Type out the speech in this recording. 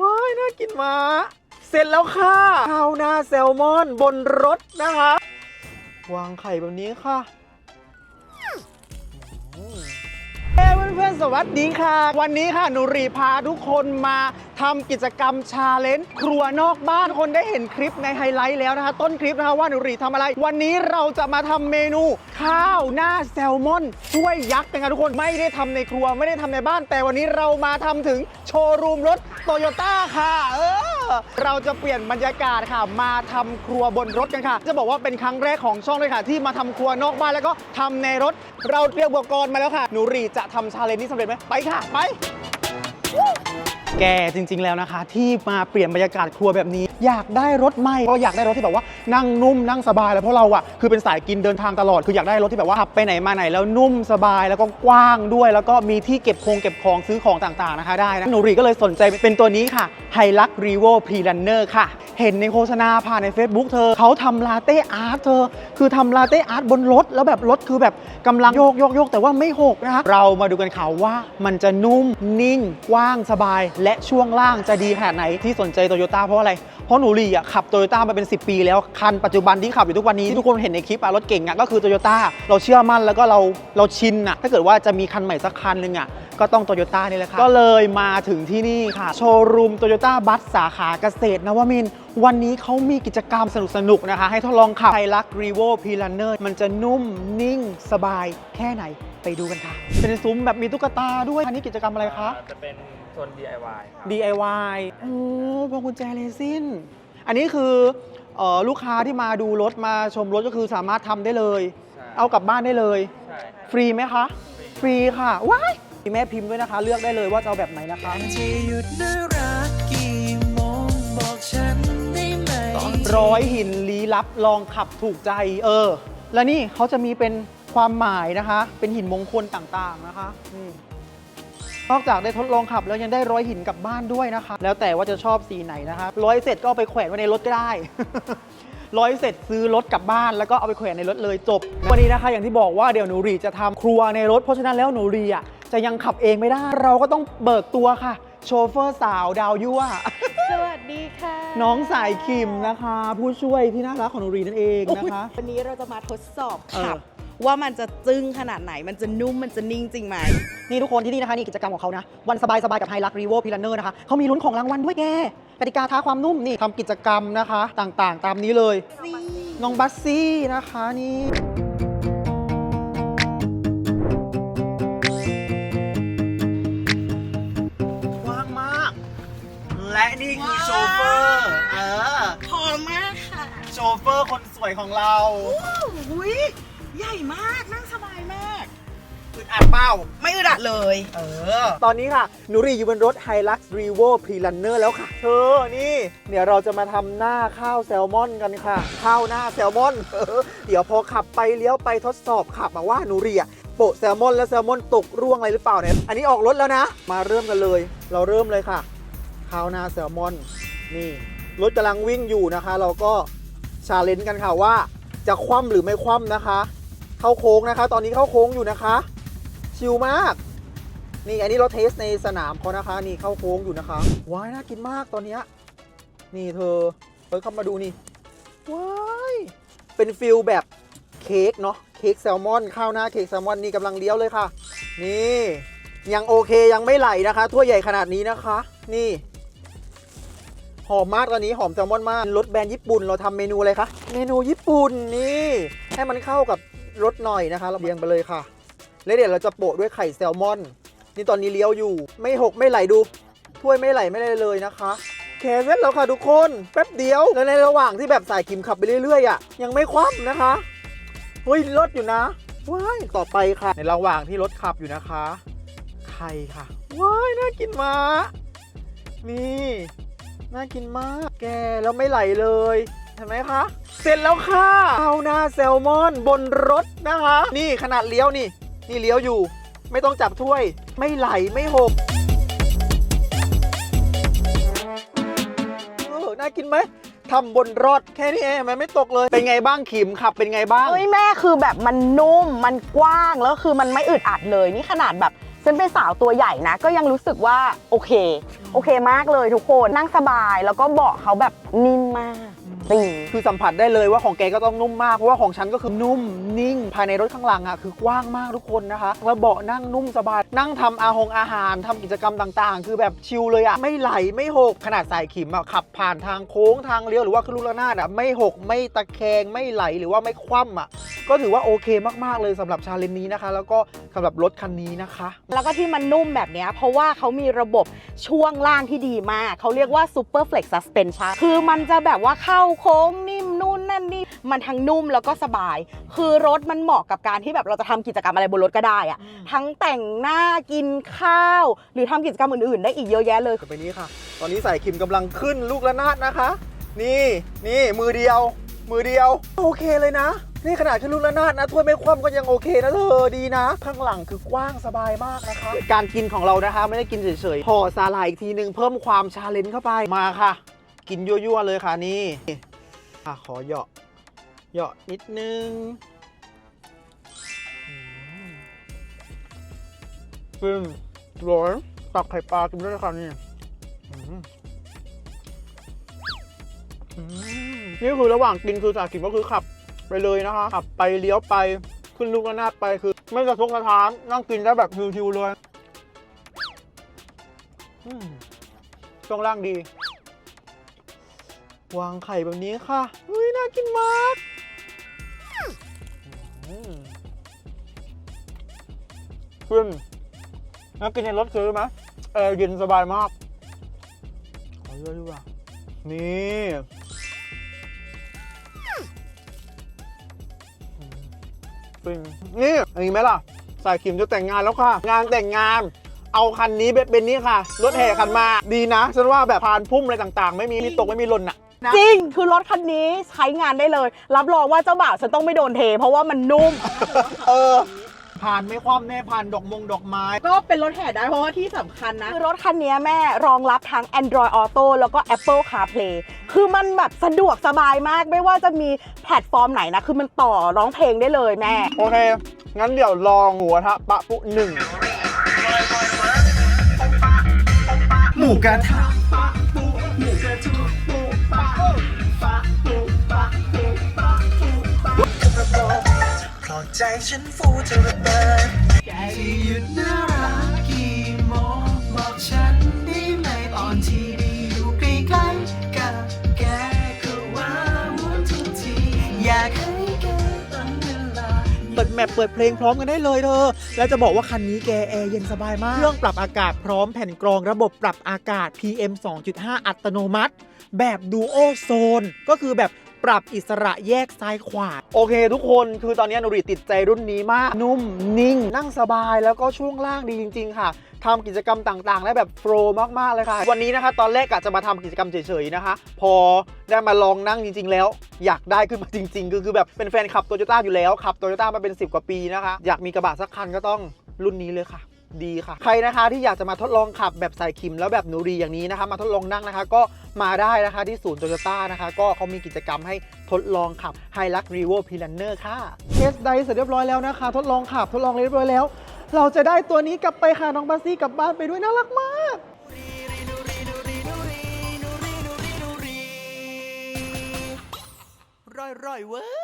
ว้ายน่ากินมากเสร็จแล้วค่ะข้าวหน้าแซลมอนบนรถนะคะ วางไข่แบบนี้ค่ะ เอ้เพื่อนๆ สวัสดีค่ะ วันนี้ค่ะหนูรีพาทุกคนมาทำกิจกรรมชาเลนจ์ครัวนอกบ้านคนได้เห็นคลิปในไฮไลท์แล้วนะคะ ต้นคลิปนะคะว่าหนูรีทำอะไร วันนี้เราจะมาทำเมนูข้าวหน้าแซลมอนถ้วยยักษ์กันค่ะทุกคนไม่ได้ทำในครัวไม่ได้ทำในบ้าน แต่วันนี้เรามาทำถึงโชว์รูมรถโตโยต้าค่ะ เออ เราจะเปลี่ยนบรรยากาศค่ะ มาทำครัวบนรถกันค่ะ จะบอกว่าเป็นครั้งแรกของช่องเลยค่ะ ที่มาทำครัวนอกบ้านแล้วก็ทำในรถ เราเตรียมอุปกรณ์มาแล้วค่ะ หนูรีจะทำชาเลนจ์นี้สำเร็จไหมไปค่ะ ไป แกจริง ๆ แล้วนะคะ ที่มาเปลี่ยนบรรยากาศครัวแบบนี้อยากได้รถใหม่ก็อยากได้รถที่แบบว่านั่งนุ่มนั่งสบายแล้วเพราะเราอะคือเป็นสายกินเดินทางตลอด คืออยากได้รถที่แบบว่าขับไปไหนมาไหนแล้วนุ่มสบายแล้วก็กว้างด้วย แล้วก็มีที่เก็บคงเก็บของซื้อของต่างๆนะคะได้นะหนูรีก็เลยสนใจเป็นตัวนี้ค่ะไฮลักรีโวพรีลันเนอร์ค่ะ เห็นในโฆษณาผ่านใน Facebook เธอเขาทำลาเต้อาร์ตเธอ คือทำลาเต้อาร์ตบนรถ แล้วแบบรถคือแบบกำลังโยกโยกโยกแต่ว่าไม่หกนะคะเรามาดูกันค่ะว่ามันจะนุ่มนิ่งกว้างสบาย และช่วงล่างจะดีขนาดไหนที่สนใจโตโยต้าเพราะอะไรเพราะหนูรีอะขับโตโยต้ามาเป็น 10 ปีแล้วคันปัจจุบันที่ขับอยู่ทุกวันนี้ที่ทุกคนเห็นในคลิปอะรถเก่งอะก็คือโตโยต้าเราเชื่อมั่นแล้วก็เราเราชินอะถ้าเกิดว่าจะมีคันใหม่สักคันหนึ่งอะก็ต้องโตโยต้านี่แหละค่ะก็เลยมาถึงที่นี่ค่ะ โชว์รูมโตโยต้าบัสสาขาเกษตรนวมินทร์วันนี้เขามีกิจกรรมสนุกๆนะคะ ให้ทดลองขับไฮลักรีโวพีลันเนอร์มันจะนุ่มนิ่งสบายแค่ไหน ไปดูกันค่ะ เป็นซุ้มแบบมีตุ๊กตาด้วยอันนี้กิจกรรมอะไรคะ จะเป็นโซน DIY ครับ DIY โอ้พวงกุญแจเรซิน อันนี้คือเอ่อลูกค้าที่มาดูรถมาชมรถก็คือสามารถทำได้เลย ใช่ เอากลับบ้านได้เลย ใช่ฟรีไหมคะ ฟรีค่ะ ว้ายมีแม่พิมพ์ด้วยนะคะ เลือกได้เลยว่าจะเอาแบบไหนนะคะ จะหยุดน่ารักกี่โมงบอกฉันได้ไหม ร้อยหินลี้ลับลองขับถูกใจ เออ แล้วนี่เขาจะมีเป็น ความหมายนะคะ เป็นหินมงคลต่างๆนะคะนี่นอกจากได้ทดลองขับแล้วยังได้ร้อยหินกลับบ้านด้วยนะคะ แล้วแต่ว่าจะชอบสีไหนนะคะร้อยเสร็จก็เอาไปแขวนไว้ในรถก็ได้ ร้อยเสร็จซื้อรถกลับบ้านแล้วก็เอาไปแขวนในรถเลยจบ วันนี้นะคะอย่างที่บอกว่าเดี๋ยวหนูรีจะทำครัวในรถเพราะฉะนั้นแล้วหนูรีอะจะยังขับเองไม่ได้ เราก็ต้องเบิกตัวค่ะ โชเฟอร์สาวดาวยั่วสวัสดีค่ะ น้องสายคิมนะคะ ผู้ช่วยที่น่ารักของหนูรีนั่นเองนะคะ วันนี้เราจะมาทดสอบเออขับ ว่ามันจะจึ้งขนาดไหน มันจะนุ่ม มันจะนิ่งจริงไหม นี่ทุกคนที่นี่นะคะนี่กิจกรรมของเขานะ วันสบายสบายๆกับไฮรักรีโวพิลันเนอร์นะคะเขามีลุ้นของรางวัลด้วยแกกติกาท้าความนุ่มนี่ทำกิจกรรมนะคะ ต่างๆ ตามนี้เลยน้องบัสซี่นะคะนี่กว้างมาก และนี่คือโชเฟอร์เออพอมากค่ะ โชเฟอร์คนสวยของเรา อุ้ย ใหญ่มากนั่งสบายมากอึดอัดเป้าไม่อึดอัดเลย เออ ตอนนี้ค่ะหนูรีอยู่บนรถ Hilux Revo Pre-Runner แล้วค่ะ เธอ นี่ เดี๋ยวเราจะมาทำหน้าข้าวแซลมอนกันค่ะ ข้าวหน้าแซลมอนเออเดี๋ยวพอขับไปเลี้ยวไปทดสอบขับมาว่าหนูรีอะโปะแซลมอนแล้วแซลมอนตกร่วงอะไรหรือเปล่าเนี่ย อันนี้ออกรถแล้วนะ มาเริ่มกันเลย เราเริ่มเลยค่ะ ข้าวหน้าแซลมอน นี่รถกำลังวิ่งอยู่นะคะ เราก็ชาเลนจ์กันค่ะว่า จะคว่ำหรือไม่คว่ำนะคะ เข้าโค้งนะคะ ตอนนี้เข้าโค้งอยู่นะคะ ชิลมาก นี่อันนี้เราเทสในสนามเขานะคะ นี่เข้าโค้งอยู่นะคะ ว้ายน่ากินมากตอนเนี้ยนี่เธอเปิดเข้ามาดูนี่ ว้ายเป็นฟิลแบบเค้กเนาะ เค้กแซลมอน ข้าวหน้าเค้กแซลมอนนี่กำลังเลี้ยวเลยค่ะ นี่ ยังโอเคยังไม่ไหลนะคะถ้วยใหญ่ขนาดนี้นะคะ นี่หอมมากตอนนี้หอมแซลมอนมากรสแบรนด์ญี่ปุ่นเราทำเมนูอะไรคะ เมนูญี่ปุ่นนี่ ให้มันเข้ากับ รสหน่อยนะคะเราเรียงไปเลยค่ะ แล้วเดี๋ยวเราจะโปะด้วยไข่แซลมอน นี่ตอนนี้เลี้ยวอยู่ ไม่หกไม่ไหลดู ถ้วยไม่ไหลไม่เลยเลยนะคะแค่เสร็จแล้วค่ะทุกคน แป๊บเดียว แล้วในระหว่างที่แบบสายขิมขับไปเรื่อยๆอะ ยังไม่คว่ำนะคะ เฮ้ยรถอยู่นะ ว้าย ต่อไปค่ะ ในระหว่างที่รถขับอยู่นะคะ ไข่ค่ะ ว้าย น่ากินมากนี่ น่ากินมาก แกแล้วไม่ไหลเลย เห็นไหมคะ สร็จแล้วค่ะข้าหน้าแซลมอนบนรถนะคะ นี่ขนาดเลี้ยวนี่ นี่เลี้ยวอยู่ ไม่ต้องจับถ้วย ไม่ไหลไม่หกเออน่ากินไหมทำบนรถแค่นี้เองมันไม่ตกเลย เป็นไงบ้างขิมขับเป็นไงบ้างเฮ้ยแม่คือแบบมันนุ่มมันกว้างแล้วคือมันไม่อึดอัดเลยนี่ขนาดแบบฉันเป็นสาวตัวใหญ่นะ ก็ยังรู้สึกว่าโอเค โอเคมากเลยทุกคนนั่งสบายแล้วก็เบาะเขาแบบนิ่มมาก จริงคือสัมผัสได้เลยว่าของแกก็ต้องนุ่มมาก เพราะว่าของฉันก็คือนุ่มนิ่ง ภายในรถข้างหลังอะคือกว้างมากทุกคนนะคะ แล้วเบาะนั่งนุ่มสบาย นั่งทำอาหงอาหารทำกิจกรรมต่างๆ คือแบบชิลเลยอะ ไม่ไหลไม่หก ขนาดสายขิมอะขับผ่านทางโค้งทางเลี้ยวหรือว่าขึ้นลูกระนาดอะไม่หกไม่ตะแคงไม่ไหลหรือว่าไม่คว่ำอะก็ถือว่าโอเคมากๆเลยสำหรับชาเลนจ์นี้นะคะ แล้วก็สำหรับรถคันนี้นะคะ แล้วก็ที่มันนุ่มแบบเนี้ยเพราะว่าเขามีระบบช่วงล่างที่ดีมาก เขาเรียกว่า Super Flex Suspension คือมันจะแบบว่าเข้าโค้งนิ่มนู่นนั่นนี่มันทั้งนุ่มแล้วก็สบาย คือรถมันเหมาะกับการที่แบบเราจะทำกิจกรรมอะไรบนรถก็ได้อะทั้งแต่งหน้ากินข้าว หรือทำกิจกรรมอื่นๆ ได้อีกเยอะแยะเลยไปนี้ค่ะ ตอนนี้สายขิมกำลังขึ้นลูกระนาดนะคะ นี่นี่มือเดียว มือเดียว โอเคเลยนะนี่ขนาดขึ้นลูกระนาดนะถ้วยไม่คว่ำก็ยังโอเคนะเธอดีนะ ข้างหลังคือกว้างสบายมากนะคะ การกินของเรานะคะ ไม่ได้กินเฉยๆห่อสาหร่ายอีกทีหนึ่งเพิ่มความชาเลนจ์เข้าไปมาค่ะ กินยั่วๆเลยค่ะนี่อะขอเหยาะเหยาะนิดนึงซึ่งร้อนตักไข่ปลากินด้วยค่ะนี่นี่คือระหว่างกินคือสากินก็คือขับไปเลยนะคะ ขับไปเลี้ยวไปขึ้นลูกระนาดไปคือ ไม่กระทบกระทานนั่งกินได้แบบชิวๆเลยช่วงล่างดี วางไข่แบบนี้ค่ะอุ้ยน่ากินมากอืมขึ้นน่ากินในรถคือไหมแอร์เย็นสบายมากขอเยอะดีกว่านี่ฟินนี่อันนี้ไหมล่ะ สายขิมจะแต่งงานแล้วค่ะ งานแต่งงาน เอาคันนี้เป็นเป็นนี่ค่ะ รถแห่คันมา ดีนะ ฉันว่าแบบพานพุ่มอะไรต่างๆ ไม่มีมีตกไม่มีหล่นอะ นะจริง คือรถคันนี้ใช้งานได้เลย รับรองว่าเจ้าบ่าวฉันต้องไม่โดนเท เพราะว่ามันนุ่ม เออ ผ่านไม่คว่ำแน่ผ่านดอกมงดอกไม้ ก็เป็นรถแห่ได้เพราะว่าที่สำคัญนะ คือรถคันนี้แม่รองรับทั้ง Android Auto แล้วก็ Apple CarPlay คือมันแบบสะดวกสบายมากไม่ว่าจะมีแพลตฟอร์มไหนนะ คือมันต่อร้องเพลงได้เลยแม่ โอเค งั้นเดี๋ยวลองหัวทะปะปุหนึ่ง หมูกระทะ ใจฉันฟูจะระเบิดแกที่หยุดน่ารักกี่โมงบอกฉันได้ไหมตอนที่ได้อยู่ใกล้ๆกับแกก็ว่าวุ่นทุกทีอยากให้แกต้นเวลา เปิดแมปเปิดเพลงพร้อมกันได้เลยเธอ แล้วจะบอกว่าคันนี้แกแอร์เย็นสบายมาก เครื่องปรับอากาศพร้อมแผ่นกรองระบบปรับอากาศ PM 2.5 อัตโนมัติ แบบดูโอโซน ก็คือแบบ ปรับอิสระแยกซ้ายขวา โอเค ทุกคนคือตอนนี้นุริติดใจรุ่นนี้มาก นุ่มนิ่ง นั่งสบายแล้วก็ช่วงล่างดีจริง ๆ ค่ะทำกิจกรรมต่างๆ ได้แบบโฟล์มากๆเลยค่ะ วันนี้นะคะ ตอนแรกกะจะมาทำกิจกรรมเฉยๆนะคะ พอได้มาลองนั่งจริง ๆ แล้ว อยากได้ขึ้นมาจริงๆคือคือแบบเป็นแฟนขับโตโยต้าอยู่แล้วขับโตโยต้ามาเป็น 10 กว่าปีนะคะ อยากมีกระบะสักคันก็ต้องรุ่นนี้เลยค่ะ ดีค่ะ ใครนะคะที่อยากจะมาทดลองขับแบบใส่คิมแล้วแบบหนูรีอย่างนี้นะคะ มาทดลองนั่งนะคะ ก็มาได้นะคะที่ศูนย์โตโยต้านะคะ ก็เขามีกิจกรรมให้ทดลองขับ h i l u x r e v o p l a n n e r ค่ะเทสไดเสร็จเรียบร้อยแล้วนะคะ ทดลองขับทดลองเรียบร้อยแล้ว เราจะได้ตัวนี้กลับไปค่ะน้องบาซี่กลับบ้านไปด้วยน่ารักมากร่อยร่อยๆเว้ย